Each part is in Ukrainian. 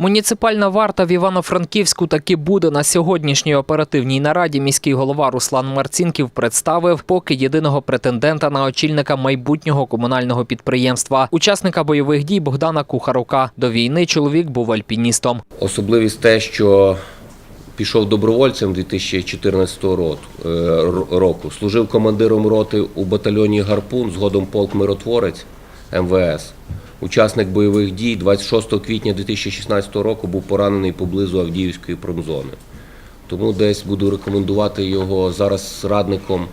Муніципальна варта в Івано-Франківську таки буде на сьогоднішній оперативній нараді. Міський голова Руслан Марцінків представив поки єдиного претендента на очільника майбутнього комунального підприємства, учасника бойових дій Богдана Кухарука. До війни чоловік був альпіністом. Особливість те, що пішов добровольцем 2014 рот- е, року, служив командиром роти у батальйоні Гарпун, згодом полк Миротворець МВС. Учасник бойових дій 26 квітня 2016 року був поранений поблизу Авдіївської промзони. Тому десь буду рекомендувати його зараз радником,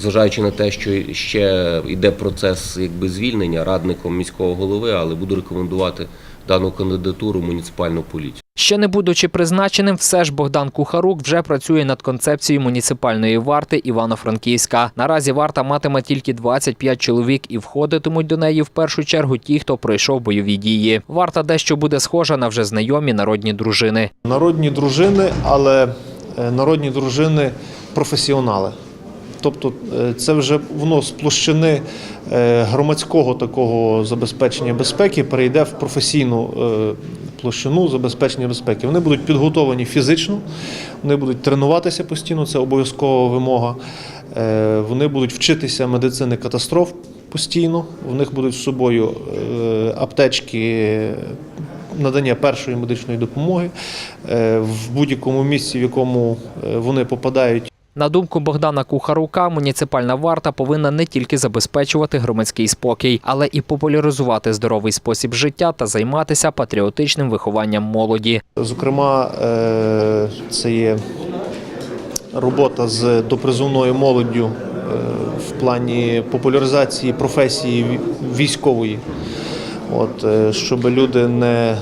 зважаючи на те, що ще йде процес якби звільнення радником міського голови, але буду рекомендувати дану кандидатуру в муніципальну поліцію. Ще не будучи призначеним, все ж Богдан Кухарук вже працює над концепцією муніципальної варти Івано-Франківська. Наразі варта матиме тільки 25 чоловік і входитимуть до неї в першу чергу ті, хто пройшов бойові дії. Варта дещо буде схожа на вже знайомі народні дружини. Народні дружини, але е, народні дружини професіонали. Тобто е, це вже воно з площини е, громадського такого забезпечення безпеки перейде в професійну е, площину забезпечення безпеки. Вони будуть підготовані фізично, вони будуть тренуватися постійно, це обов'язкова вимога. Вони будуть вчитися медицини катастроф постійно. У них будуть з собою аптечки, надання першої медичної допомоги в будь-якому місці, в якому вони попадають. На думку Богдана Кухарука, муніципальна варта повинна не тільки забезпечувати громадський спокій, але і популяризувати здоровий спосіб життя та займатися патріотичним вихованням молоді. Зокрема, е, це є робота з допризовною молоддю е, в плані популяризації професії військової, От, е, щоб люди не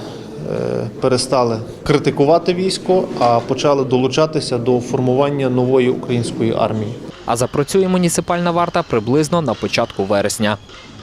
перестали критикувати військо, а почали долучатися до формування нової української армії. А запрацює муніципальна варта приблизно на початку вересня.